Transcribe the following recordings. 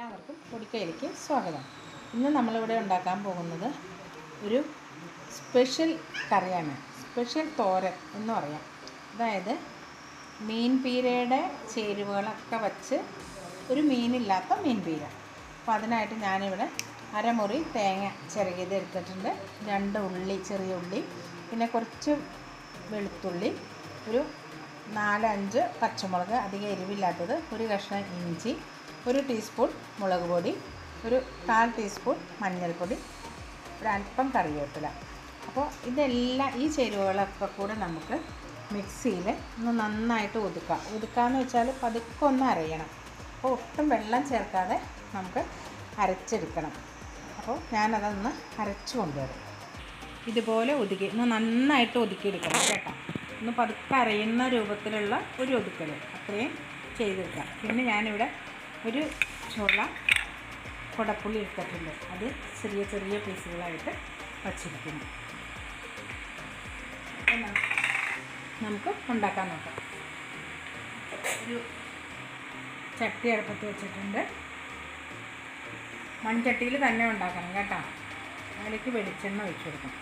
എല്ലാവർക്കും പൊടിക്കയിലേക്ക് സ്വാഗതം. ഇന്ന് നമ്മളിവിടെ ഉണ്ടാക്കാൻ പോകുന്നത് ഒരു സ്പെഷ്യൽ കറിയാണ്. സ്പെഷ്യൽ തോരൻ എന്ന് പറയാം. അതായത് മീൻ പീരയുടെ ചേരുവകളൊക്കെ വച്ച് ഒരു മീനില്ലാത്ത മീൻ പീര. അപ്പോൾ അതിനായിട്ട് ഞാനിവിടെ അരമുറി തേങ്ങ ചിരകിയത് എടുത്തിട്ടുണ്ട്. രണ്ട് ഉള്ളി ചെറിയ ഉള്ളി പിന്നെ കുറച്ച് വെളുത്തുള്ളി ഒരു നാലഞ്ച് പച്ചമുളക് അധികം എരിവില്ലാത്തത് ഒരു കഷ്ണം ഇഞ്ചി ഒരു ടീസ്പൂൺ മുളക് പൊടി ഒരു കാൽ ടീസ്പൂൺ മഞ്ഞൾപ്പൊടി ഒരല്പം കറിവേപ്പില. അപ്പോൾ ഇതെല്ലാം ഈ ചേരുവകളൊക്കെ കൂടെ നമുക്ക് മിക്സിയിൽ ഒന്ന് നന്നായിട്ട് ഒതുക്കാം ഒതുക്കാമെന്ന് വെച്ചാൽ പതുക്കെ ഒന്ന് അരയണം. അപ്പോൾ ഒട്ടും വെള്ളം ചേർക്കാതെ നമുക്ക് അരച്ചെടുക്കണം. അപ്പോൾ ഞാനതൊന്ന് അരച്ചു കൊണ്ടുവരും. ഇതുപോലെ ഒതുക്കി ഒന്ന് നന്നായിട്ട് ഒതുക്കിയെടുക്കണം കേട്ടോ. ഒന്ന് പതുക്കെ അരയുന്ന രൂപത്തിലുള്ള ഒരു ഒതുക്കൽ അത്രയും ചെയ്തെടുക്കാം. പിന്നെ ഞാനിവിടെ ഒരു ചുള കൊടപ്പുള്ളി എടുത്തിട്ടുണ്ട്. അത് ചെറിയ ചെറിയ പീസുകളായിട്ട് വച്ചിരിക്കുന്നു. നമുക്ക് ഉണ്ടാക്കാൻ നോക്കാം. ഒരു ചട്ടി അടുപ്പത്ത് വെച്ചിട്ടുണ്ട്. മൺചട്ടിയിൽ തന്നെ ഉണ്ടാക്കണം കേട്ടോ. അതിലേക്ക് വെളിച്ചെണ്ണ ഒഴിച്ചു കൊടുക്കണം.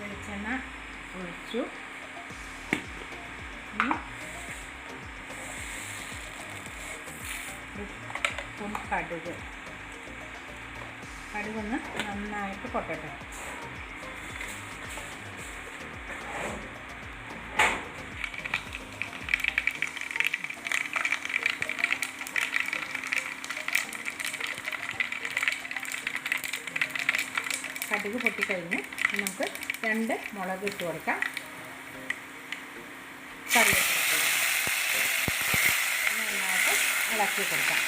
വെളിച്ചെണ്ണ ഒഴിച്ചു. കടുക്. കടുകൊന്ന് നന്നായിട്ട് പൊട്ടട്ടെ. കടുക് പൊട്ടിക്കഴിഞ്ഞ് നമുക്ക് രണ്ട് മുളക് ഇട്ട് കൊടുക്കാം. കറിവേപ്പില നന്നായിട്ട് ഇളക്കി കൊടുക്കാം.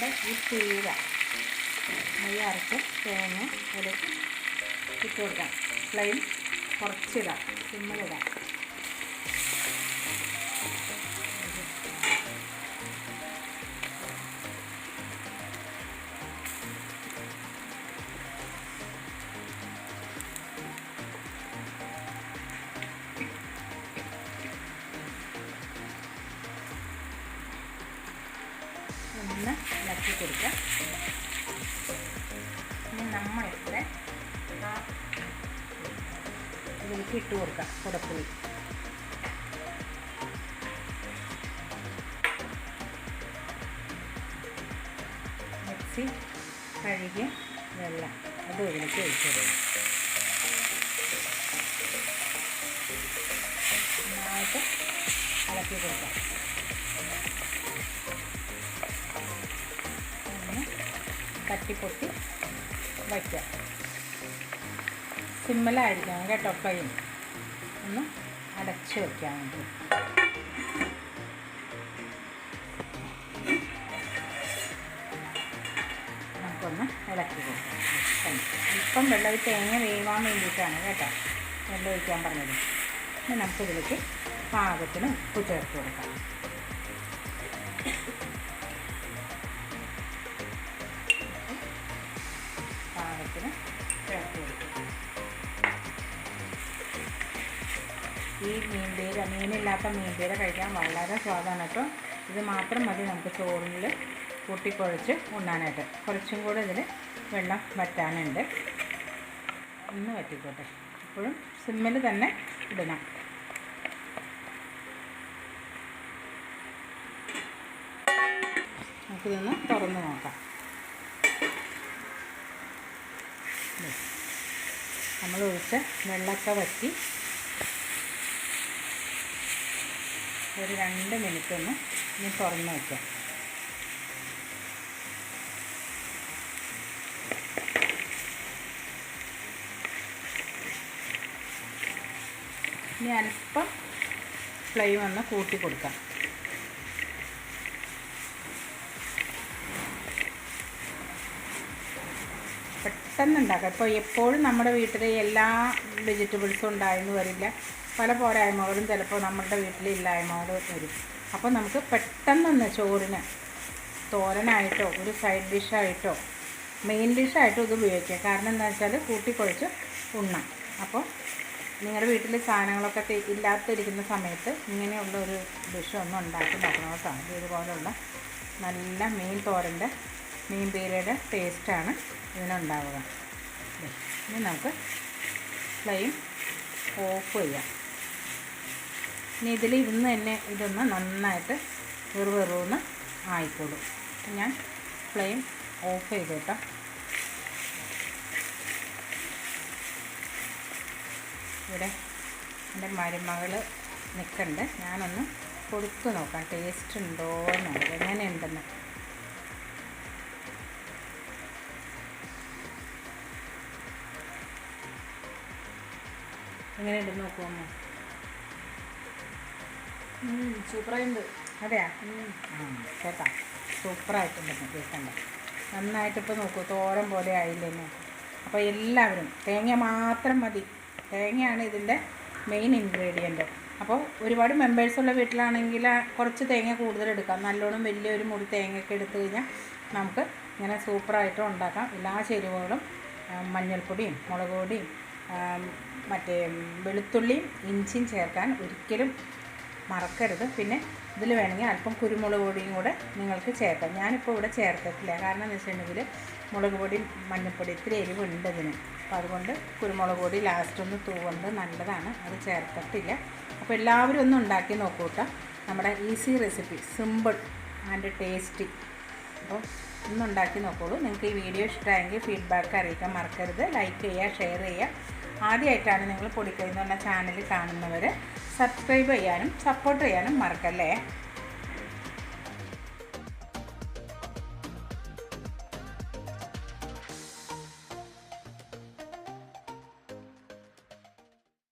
നമ്മളുടെ ഈ പീര നെയ്യ് അരച്ച് തേങ്ങ അതിലേക്ക് ഇട്ട് കൊടുക്കാം. ഫ്ലെയിം കുറച്ചിടാം. സിമ്മിലിടാം ഒന്ന് ഇളക്കി കൊടുക്കുക ഇനി നമ്മളിവിടെ ആ ഇതിലേക്ക് ഇട്ട് കൊടുക്കാം കുടപ്പുളി മിക്സി കഴുകിയ വെള്ളം അത് ഇതിലേക്ക് ഒഴിച്ചു കൊടുക്കും. നന്നായിട്ട് ഇളക്കി കൊടുക്കാം. തട്ടിപ്പൊട്ടി വയ്ക്കുക. സിമ്മിലായിരിക്കണം കേട്ടോ ഫ്ലെയിം. ഒന്ന് അടച്ച് വയ്ക്കാൻ വേണ്ടി. നമുക്കൊന്ന് ഇളക്കി കൊടുക്കാം. ഇപ്പം വെള്ളം ഈ തേങ്ങ വേവാൻ വേണ്ടിയിട്ടാണ് കേട്ടോ വെള്ളം ഒഴിക്കാൻ പറഞ്ഞത്. ഇനി നമുക്കിതിലേക്ക് പാകത്തിന് ഉപ്പ് ചേർത്ത് കൊടുക്കാം. പാകത്തിന് ചേർത്ത് കൊടുക്കും ഈ മീൻപീര മീനില്ലാത്ത മീൻപീര കഴിക്കാൻ വളരെ സ്വാദാണ് കേട്ടോ. ഇത് മാത്രം മതി നമുക്ക് ചോറിൽ കൂട്ടിക്കുഴച്ച് ഉണ്ണാനായിട്ട്. കുറച്ചും കൂടെ ഇതിൽ വെള്ളം വറ്റാനുണ്ട്. ഒന്ന് വറ്റിക്കോട്ടെ. ഇപ്പോഴും സിമ്മിൽ തന്നെ ഇടണം. നമുക്കിതൊന്ന് തുറന്ന് നോക്കാം. നമ്മൾ ഒഴിച്ച വെള്ളമൊക്കെ വറ്റി ഒരു രണ്ട് മിനിറ്റ് ഒന്ന് ഇനി തുറന്ന് വയ്ക്കാം ഇനി അല്പം ഫ്ലെയിം ഒന്ന് കൂട്ടി കൊടുക്കാം. പെട്ടെന്ന് ഉണ്ടാക്കാം ഇപ്പോൾ എപ്പോഴും നമ്മുടെ വീട്ടിൽ എല്ലാ വെജിറ്റബിൾസും ഉണ്ടായെന്ന് വരില്ല. പല പോരായ്മകളും ചിലപ്പോൾ നമ്മുടെ വീട്ടിൽ ഇല്ലായ്മകൾ വരും. അപ്പോൾ നമുക്ക് പെട്ടെന്നൊന്ന് ചോറിന് തോരനായിട്ടോ ഒരു സൈഡ് ഡിഷായിട്ടോ മെയിൻ ഡിഷായിട്ടോ ഇത് ഉപയോഗിക്കാം. കാരണം എന്താ വെച്ചാൽ കൂട്ടിക്കുഴച്ച് ഉണ്ണാം. അപ്പോൾ നിങ്ങളുടെ വീട്ടിൽ സാധനങ്ങളൊക്കെ ഇല്ലാത്തിരിക്കുന്ന സമയത്ത് ഇങ്ങനെയുള്ള ഒരു ഡിഷ് ഒന്ന് ഉണ്ടാക്കി നോക്കണം കേട്ടോ. ഇത് ഇതുപോലുള്ള നല്ല മീൻ തോരന്റെ മീൻ പീരയുടെ ടേസ്റ്റാണ് ഇതിനുണ്ടാവുക ഉണ്ടാവുക. ഇനി നമുക്ക് ഫ്ലെയിം ഓഫ് ചെയ്യാം. ഇനി ഇതിൽ ഇരുന്ന് തന്നെ ഇതൊന്ന് നന്നായിട്ട് വെറുവെറുന്ന് ആയിക്കോളും. ഞാൻ ഫ്ലെയിം ഓഫ് ചെയ്തു കേട്ടോ. ഇവിടെ എന്റെ മരുമകൾ നിൽക്കണ്ട് ഞാനൊന്ന് കൊടുത്തു നോക്കാം. ടേസ്റ്റ് ഉണ്ടോ എന്ന് എങ്ങനെയുണ്ടെന്ന്. എങ്ങനെയുണ്ടെന്ന് നോക്കുമോ സൂപ്പറായിട്ടുണ്ട്. അതെയാ? ആ കേട്ടാ. സൂപ്പറായിട്ടുണ്ട് കേൾക്കണ്ട. നന്നായിട്ട് ഇപ്പോൾ നോക്കൂ തോരൻ പോലെ ആയില്ലെന്ന് അപ്പോൾ എല്ലാവരും തേങ്ങ മാത്രം മതി. തേങ്ങയാണ് ഇതിന്റെ മെയിൻ ഇൻഗ്രീഡിയന്റ് അപ്പോൾ ഒരുപാട് മെമ്പേഴ്സുള്ള വീട്ടിലാണെങ്കിൽ കുറച്ച് തേങ്ങ കൂടുതൽ എടുക്കാം. നല്ലോണം വലിയൊരു മുടി തേങ്ങയൊക്കെ എടുത്തു കഴിഞ്ഞാൽ നമുക്ക് ഇങ്ങനെ സൂപ്പറായിട്ടും ഉണ്ടാക്കാം. എല്ലാ ചേരുവകളും മഞ്ഞൾപ്പൊടിയും മുളക് പൊടിയും മറ്റേ വെളുത്തുള്ളിയും ഇഞ്ചിയും ചേർക്കാൻ ഒരിക്കലും മറക്കരുത്. പിന്നെ ഇതിൽ വേണമെങ്കിൽ അല്പം കുരുമുളക് പൊടിയും കൂടെ നിങ്ങൾക്ക് ചേർക്കാം. ഞാനിപ്പോൾ ഇവിടെ ചേർത്തിട്ടില്ല. കാരണം എന്ന് വെച്ചിട്ടുണ്ടെങ്കിൽ മുളക് പൊടി മഞ്ഞൾപ്പൊടി ഇത്തിരി എരിവുണ്ട് ഇതിന് അപ്പോൾ അതുകൊണ്ട് കുരുമുളക് പൊടി ലാസ്റ്റ് ഒന്ന് തൂവുണ്ട് നല്ലതാണ്. അത് ചേർത്തിട്ടില്ല. അപ്പോൾ എല്ലാവരും ഒന്ന് ഉണ്ടാക്കി നോക്കൂട്ട. നമ്മുടെ easy recipe simple and tasty അപ്പോൾ ഒന്നുണ്ടാക്കി ഉണ്ടാക്കി നോക്കോളൂ നിങ്ങൾക്ക് ഈ വീഡിയോ ഇഷ്ടമായെങ്കിൽ ഫീഡ്ബാക്ക് അറിയിക്കാൻ മറക്കരുത്. ലൈക്ക് ചെയ്യുക ഷെയർ ചെയ്യുക. ആദ്യമായിട്ടാണ് നിങ്ങൾ പൊടിക്കൈ പറഞ്ഞ ചാനൽ കാണുന്നവർ സബ്സ്ക്രൈബ് ചെയ്യാനും സപ്പോർട്ട് ചെയ്യാനും മറക്കല്ലേ?